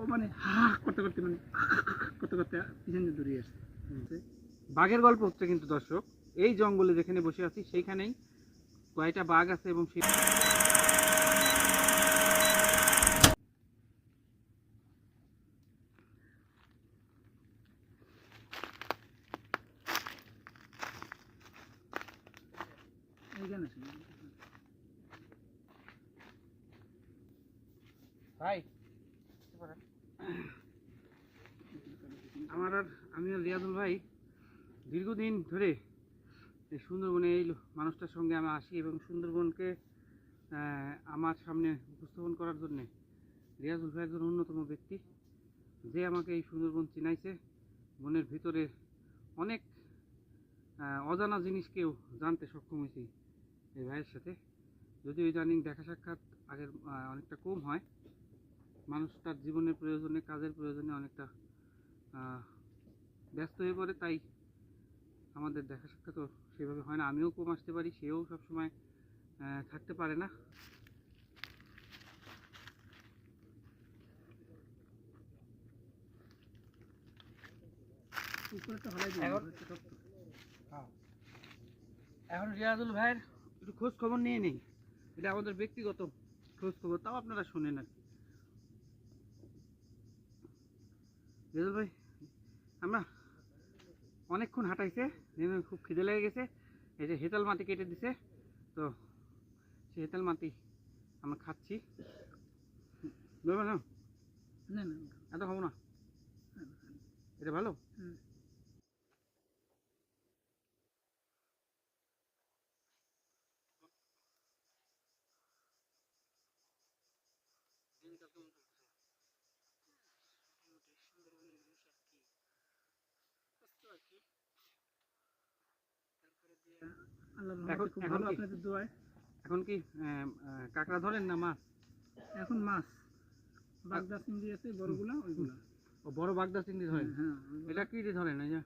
ও মানে হা করতে করতে মানে করতে করতে পিছনে দৌড়িয়ে আসছে। বাঘের গল্প হচ্ছে কিন্তু দর্শক এই জঙ্গলে যেখানে বসে আছি সেইখানেই কয়টা বাঘ আছে এবং সেই এইখানে আছে। ভাই আমার আর আমি আর রিয়াদুল ভাই দীর্ঘদিন ধরে এই সুন্দরবনে এই মানুষটার সঙ্গে আমি আসি এবং সুন্দরবনকে আমার সামনে উপস্থাপন করার জন্যে রিয়াজুল ভাই একজন অন্যতম ব্যক্তি যে আমাকে এই সুন্দরবন চিনাইছে। বনের ভিতরে অনেক অজানা জিনিসকেও জানতে সক্ষম হয়েছি এই ভাইয়ের সাথে। যদিও ইদানিং দেখা সাক্ষাৎ আগের অনেকটা কম হয়। মানুষ তার জীবনের প্রয়োজনে, কাজের প্রয়োজনে অনেকটা ব্যস্ত হয়ে পড়ে, তাই আমাদের দেখা সাক্ষাৎও সেভাবে হয় না। আমিও কম আসতে পারি, সেও সবসময় থাকতে পারে না। এখন-। রিয়াজুল ভাইয়ের একটু খোঁজ খবর নিয়ে নেই। এটা আমাদের ব্যক্তিগত খোঁজ খবর, তাও আপনারা শোনেন আর রিয়াজুল ভাই, আমরা অনেকক্ষণ হাঁটাইছে খুব খিদে লেগে গেছে। এই যে হেতাল মাটি কেটে দিছে তো সেই হেতাল মাটি আমরা খাচ্ছি। ধরবে না? এত খাব না? এটা ভালো? এখন- কি? আপনাদের দোয়ায়। এখন কি আহ, আহ, কাঁকড়া ধরেন না মাছ? এখন মাছ। বাগদা চিংড়ি আছে বড়গুলা ওইগুলা। ও বড় বাগদা চিংড়ি ধরেন? হ্যাঁ এটা কি দিয়ে ধরেন এই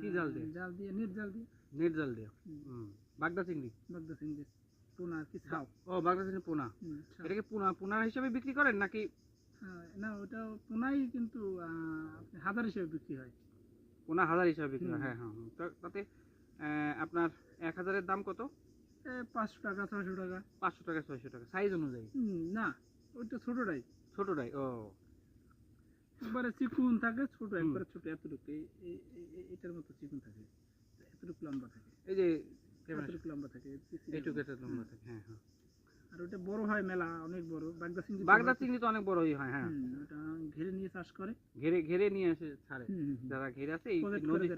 কি জাল দিয়ে? জাল দিয়ে নেট জাল দিয়ে। নেট জাল দিয়ে। বাগদা চিংড়ি? বাগদা চিংড়ি পোনা কি ছাও। ও বাগদা চিংড়ি পোনা। ছাও। এটাকে পোনা পোনার হিসাবে বিক্রি করেন নাকি? হ্যাঁ, না ওটা পোনাই কিন্তু হাজার হিসেবে বিক্রি হয়। পোনা হাজার হিসাবে বিক্রি হয় হ্যাঁ হ্যাঁ তাতে আপনার এক হাজারের দাম কত? পাঁচশো টাকা ছয়শো টাকা। পাঁচশো টাকা ছয়শো টাকা। সাইজ অনুযায়ী? না ওইটা ছোটটাই। ছোটটাই ও। একবারে চিকুন থাকে ছোট একবারে ছোট এতটুকু। এটার মতো চিকুন থাকে এতটুকু লম্বা থাকে। এই যে এতটুকু লম্বা থাকে এইটুকু একটা লম্বা থাকে হ্যাঁ হ্যাঁ। আর ওটা বড় হয় মেলা অনেক বড়। বাগদা চিংড়ি বাগদা চিংড়ি তো অনেক বড়ই হয় হ্যাঁ। ওটা নিয়ে চাষ করে। ঘেরে ঘেরে নিয়ে এসে ছাড়ে। যারা ঘেরে আছে এই নদী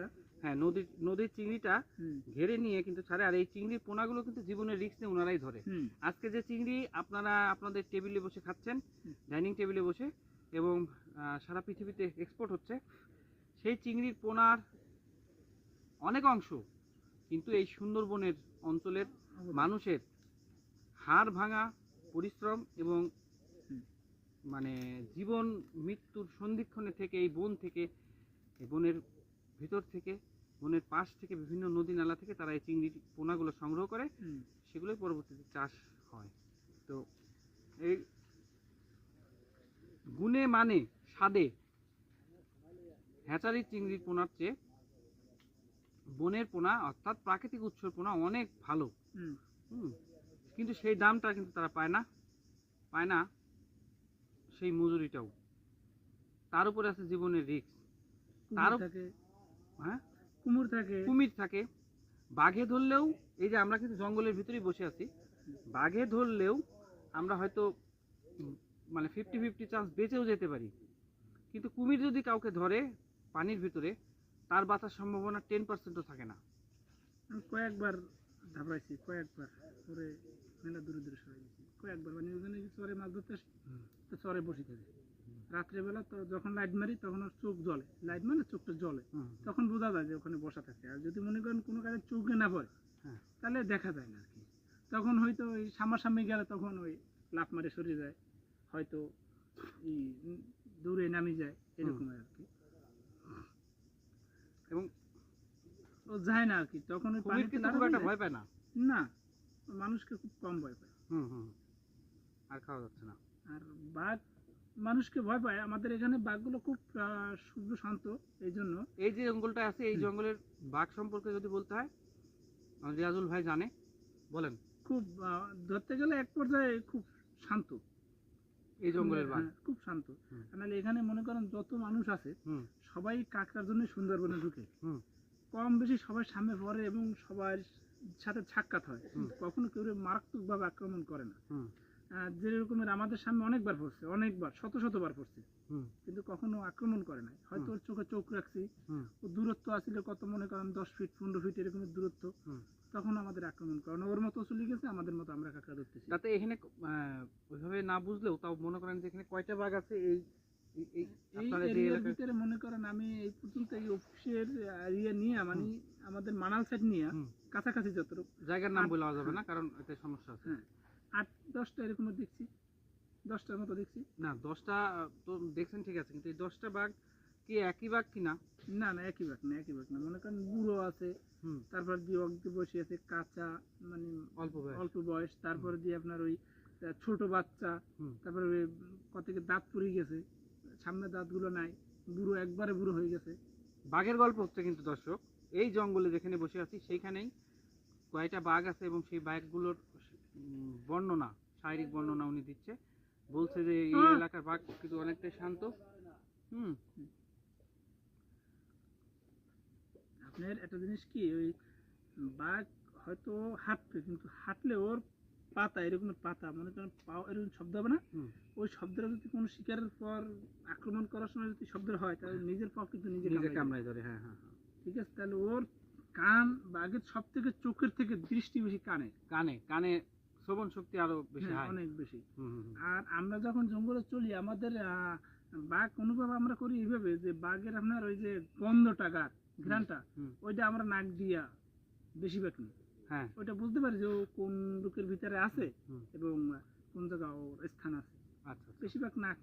হ্যাঁ নদীর নদীর চিংড়িটা ঘেরে নিয়ে কিন্তু ছাড়ে। আর এই চিংড়ির পোনাগুলো কিন্তু জীবনের নিয়ে ওনারাই ধরে। আজকে যে চিংড়ি আপনারা আপনাদের টেবিলে বসে খাচ্ছেন ডাইনিং টেবিলে বসে এবং সারা পৃথিবীতে এক্সপোর্ট হচ্ছে সেই চিংড়ির পোনার অনেক অংশ কিন্তু এই সুন্দরবনের অঞ্চলের মানুষের হাড় ভাঙা পরিশ্রম এবং। মানে জীবন মৃত্যুর সন্ধিক্ষণে থেকে এই বন থেকে এই বনের ভিতর থেকে বনের পাশ থেকে বিভিন্ন নদী নালা থেকে তারা এই চিংড়ির পোনাগুলো সংগ্রহ করে। সেগুলোই পরবর্তীতে চাষ হয়। তো এই গুণে মানে স্বাদে হ্যাচারি চিংড়ির পোনার চেয়ে বনের পোনা অর্থাৎ প্রাকৃতিক উৎসের পোনা অনেক ভালো। কিন্তু সেই দামটা কিন্তু তারা পায় না। পায় না। সেই মজুরিটাও। তার উপরে আছে জীবনের রিস্ক থাকে। হ্যাঁ? কুমুর থাকে। কুমির থাকে। বাঘে ধরলেও এই যে আমরা কিন্তু জঙ্গলের ভিতরেই বসে আছি বাঘে ধরলেও আমরা হয়তো মানে ফিফটি ফিফটি চান্স বেঁচেও যেতে পারি। কিন্তু কুমির যদি কাউকে ধরে পানির ভিতরে তার বাঁচার সম্ভাবনা টেন পার্সেন্টও থাকে না। আমি কয়েকবার ধাপড়াইছি কয়েকবার। পরে মেলা দূরে দূরে সরে গেছি। কয়েকবার মানে ওখানে যে চরে মাছ ধরতে আসি তো চরে বসে থাকে রাত্রেবেলা তো যখন লাইট মারি তখন ওর চোখ জ্বলে। লাইট মানে চোখটা জ্বলে। তখন বোঝা যায় যে ওখানে বসা থাকে। আর যদি মনে করেন কোনো কাজে চোখে না পড়ে হ্যাঁ। তাহলে দেখা যায় না আর কি। তখন হয়তো ওই সামনাসামনি গেলে তখন ওই লাফ মারে সরে যায়। হয়তো দূরে নামি যায় এরকম আর কি। এবং ও যায় না আর কি। তখন ওই পানিতে একটা ভয় পায় না। না মানুষকে খুব কম ভয় পায়। হুম হুম। আর খাওয়া যাচ্ছে না। আর বাঘ মানুষকে ভয় পায়। আমাদের এখানে বাঘগুলো খুব শুভ্র শান্ত এই জন্য। এই যে জঙ্গলটা আছে এই জঙ্গলের বাঘ সম্পর্কে যদি বলতে হয় রিয়াজুল ভাই জানে। বলেন। খুব ধরতে গেলে এক পর্যায়ে খুব শান্ত। এই জঙ্গলের বাঘ। হ্যাঁ, খুব শান্ত। নাহলে এখানে মনে করেন যত মানুষ আছে সবাই কাঁকড়ার জন্য সুন্দরবনে ঢুকে। কম বেশি সবার সামনে পড়ে এবং সবার সাথে সাক্ষাৎ হয়। কখনো কেউ মারাত্মকভাবে আক্রমণ করে না। হুম আহ, যে রকমের আমাদের সামনে অনেকবার পড়ছে অনেকবার শত শতবার পড়ছে। কিন্তু কখনো আক্রমণ করে নাই। হয়তো ওর চোখে চোখ রাখছি। ও দূরত্ব আসলে কত মনে করেন দশ ফিট পনেরো ফিট এরকমের দূরত্ব। তখন আমাদের আক্রমণ করে ওর মতো চলে গেছে আমাদের মতো আমরা কাঁকড়া ধরতেছি। তাতে এখানে ওইভাবে না বুঝলেও তাও মনে করেন যে এখানে কয়টা বাঘ আছে এই ভিতরে মনে করেন আমি এই পর্যন্ত এই অফিসের এরিয়া নিয়ে মানে আমাদের মানাল সাইড নিয়ে কাছাকাছি যতটুকু জায়গার নাম বলা যাবে না কারণ এতে সমস্যা আছে। হ্যাঁ। আট দশটা এরকম দেখছি। দশটার মতো দেখছি। না দশটা তো দেখছেন ঠিক আছে কিন্তু এই দশটা বাঘ কি একই বাঘ কিনা না? না একই বাঘ না একই বাঘ না। মনে করেন বুড়ো আছে তারপর দিয়ে অগ্নি বসে আছে কাঁচা মানে অল্প বয়স। অল্প বয়স তারপরে দিয়ে আপনার ওই ছোট বাচ্চা তারপরে ওই কতকে দাঁত পড়ে গেছে সামনে দাঁতগুলো নাই বুড়ো একবারে বুড়ো হয়ে গেছে। বাঘের গল্প হচ্ছে কিন্তু দর্শক এই জঙ্গলে যেখানে বসে আছি সেইখানেই কয়টা বাঘ আছে এবং সেই বাঘগুলোর বর্ণনা শারীরিক বর্ণনা উনি দিচ্ছে। বলছে যে এই হ্যাঁ। এলাকার বাঘ কিন্তু অনেকটাই শান্ত। হুম। আপনার একটা জিনিস কি ওই বাঘ হয়তো হাঁটবে কিন্তু হাঁটলে ওর পাতা এরকম পাতা মনে করেন পাও এরকম শব্দ হবে না? ওই শব্দটা যদি কোনো শিকারের পর আক্রমণ করার সময় যদি শব্দ হয় তাহলে নিজের পাও কিন্তু নিজে নিজে কামড়ায় ধরে হ্যাঁ হ্যাঁ হ্যাঁ। ঠিক আছে? তাহলে ওর কান বাঘের সব থেকে চোখের থেকে দৃষ্টি বেশি কানে। কানে কানে শ্রবণ শক্তি আরও বেশি অনেক বেশি। আর আমরা যখন জঙ্গলে চলি আমাদের বাঘ অনুভব আমরা করি এইভাবে যে বাঘের আপনার ওই যে গন্ধটা গাছ ঘ্রাণটা ওইটা আমরা নাক দিয়া বেশিরভাগ নিই হ্যাঁ। ওইটা বুঝতে পারি যে ও কোন লোকের ভিতরে আছে এবং কোন জায়গা ওর স্থান আছে। আচ্ছা আচ্ছা। বেশিরভাগ নাক।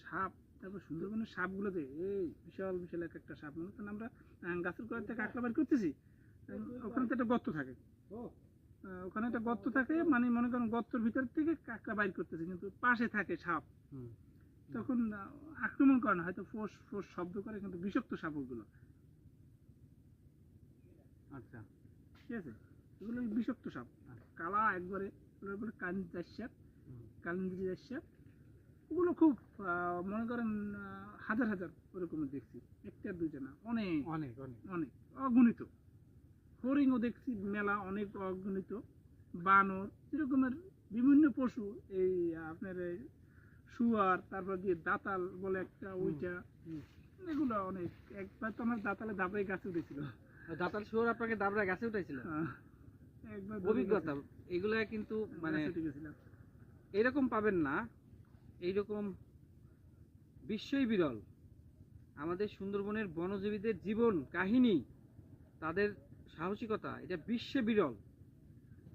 সাপ তারপর সুন্দরবনের সাপগুলোতে এই বিশাল বিশাল এক একটা সাপ। মনে করেন আমরা গাছের গোড়া থেকে বের করতেছি ওখানে তো একটা গর্ত থাকে। আহ, ওখানে একটা গর্ত থাকে মানে মনে করেন গর্তর ভিতর থেকে কাঁকড়া বাইর করতেছে কিন্তু পাশে থাকে সাপ। তখন আক্রমণ করে না হয়তো ফোস ফোস শব্দ করে কিন্তু বিষাক্ত সাপ ওগুলো। আচ্ছা। ঠিক আছে? এগুলো বিষাক্ত সাপ। কালা একবারে বলে সাপ হুম। সাপ। ওগুলো খুব মনে করেন হাজার হাজার ওরকম দেখছি। একটা দুইটা না অনেক। অনেক অনেক। অনেক অগণিত। হরিণও দেখছি মেলা অনেক অগণিত বানর এরকমের বিভিন্ন পশু এই আপনার এই শুয়ার তারপর দিয়ে দাতাল বলে একটা ওইটা। এগুলো অনেক একবার তো আমার দাতালে ধাপড়ে গাছে উঠেছিল দাতাল শুয়োর আপনাকে দাবরা গাছে উঠেছিল একবার অভিজ্ঞতা। এগুলা কিন্তু মানে উঠে গেছিলাম। এরকম পাবেন না এইরকম বিশ্বই বিরল আমাদের সুন্দরবনের বনজীবীদের জীবন কাহিনী তাদের সাহসিকতা, এটা বিশ্বে বিরল।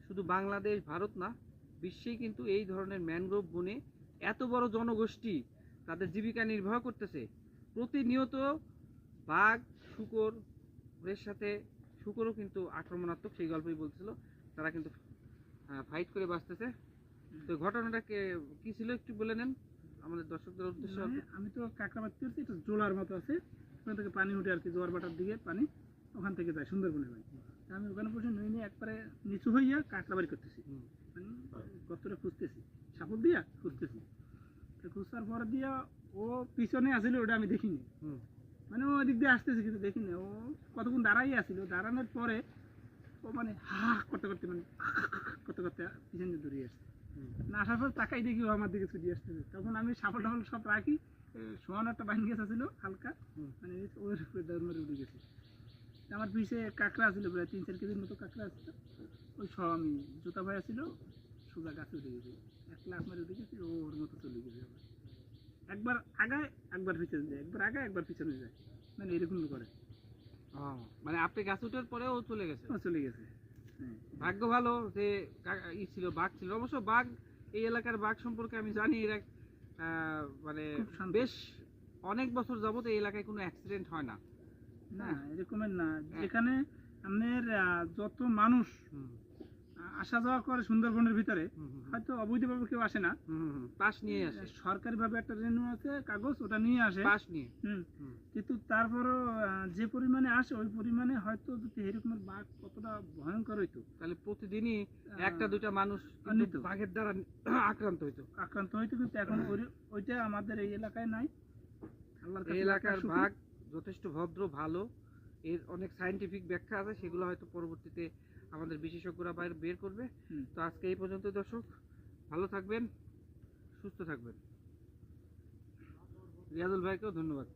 শুধু বাংলাদেশ, ভারত না, বিশ্বেই কিন্তু এই ধরনের ম্যানগ্রোভ বনে এত বড় জনগোষ্ঠী তাদের জীবিকা নির্বাহ করতেছে। প্রতিনিয়ত বাঘ, শুকর এর সাথে শুকরও কিন্তু আক্রমণাত্মক, সেই গল্পই বলছিল। তারা কিন্তু ফাইট করে বাঁচতেছে। তো ঘটনাটা কে কি ছিল একটু বলে নেন? আমাদের দর্শকদের উদ্দেশ্য মানে আমি তো কাঁকড়া পারছি এটা জোলার মতো আছে। ওখান থেকে পানি উঠে আর কি, জোয়ার বাটার দিকে পানি। ওখান থেকে যায় সুন্দরবনে ভাই আমি ওখানে বসে নই নিয়ে একবারে নিচু হইয়া কাঁকড়া বাড়ি করতেছি। মানে কতটা খুঁজতেছি? সাপোর্ট দিয়া খুঁজতেছি। খুঁজতার পরে দিয়া ও পিছনে আসলে ওটা আমি দেখিনি। মানে ও ওদিক দিয়ে আসতেছে কিন্তু দেখিনি। ও কতক্ষণ দাঁড়াই আসছিল দাঁড়ানোর পরে ও মানে হা করতে করতে মানে করতে করতে পিছন দৌড়িয়ে আসছে। না আসার পর তাকাই দেখি ও আমার দিকে ছুটি আসতেছে। তখন আমি সাফল টাফল সব রাখি সোয়ান একটা বাইন গেছে ছিল হালকা। মানে ওর উপরে দৌড় মারে উঠে গেছে। আমার পিছে কাঁকড়া ছিল প্রায় তিন চার কেজির মতো কাঁকড়া আসছিল ওই সব আমি জুতা ভাই ছিল সোজা গাছে উঠে গেছে। এক লাখ মারে উঠে গেছে ও ওর মতো চলে গেছে একবার আগায় একবার পিছনে যায়। একবার আগায় একবার পিছনে যায়। মানে এরকম করে। ও, মানে আপনি গাছ উঠার পরেও চলে গেছে? ও চলে গেছে। হ্যাঁ। ভাগ্য ভালো যে ই ছিল বাঘ ছিল। অবশ্য বাঘ এই এলাকার বাঘ সম্পর্কে আমি জানি এরা মানে বেশ অনেক বছর যাবত এই এলাকায় কোনো অ্যাক্সিডেন্ট হয় না। না এরকমের না। যেখানে আপনার যত মানুষ আসা যাওয়া করে সুন্দরবনের ভিতরে। হয়তো অবৈধভাবে কেউ আসে না। পাশ নিয়ে আসে। সরকারিভাবে একটা রেনু আছে কাগজ ওটা নিয়ে আসে। পাশ নিয়ে। কিন্তু তারপরও যে পরিমাণে আসে ওই পরিমাণে হয়তো যদি এরকমের বাঘ কতটা ভয়ঙ্কর হইতো। তাহলে প্রতিদিনই একটা দুইটা মানুষ। বাঘের দ্বারা আক্রান্ত হইতো। আক্রান্ত হইতো কিন্তু এখন ওইটা আমাদের এই এলাকায় নাই। আল্লাহর এলাকার বাঘ যথেষ্ট ভদ্র ভালো। এর অনেক সাইন্টিফিক ব্যাখ্যা আছে সেগুলো হয়তো পরবর্তীতে আমাদের বিশেষজ্ঞরা বাইরে বের করবে। তো আজকে এই পর্যন্ত দর্শক ভালো থাকবেন সুস্থ থাকবেন। রিয়াজুল ভাইকেও ধন্যবাদ।